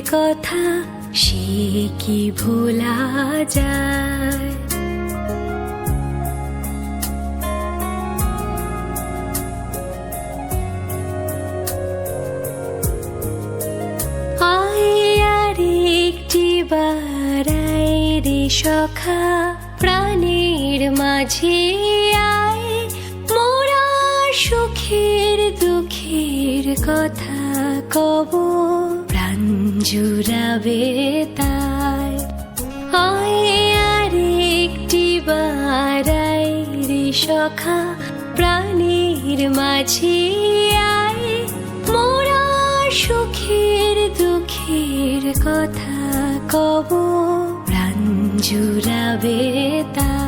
কথা, সে কি ভোলা যায়? সখা, প্রাণের মাঝে আয়। মোরা সুখের দুঃখের কথা কব। প্রাণ জুড়াবে তাই। আয় আর একটি বারাই রে সখা, প্রাণীর মাঝে আয় মোরা সুখের দুঃখের কথা কব, প্রাণ জুড়াবে তাই।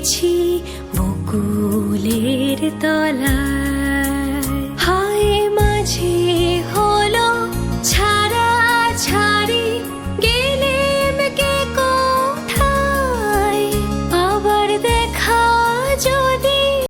গেছি বকুলের তলায়।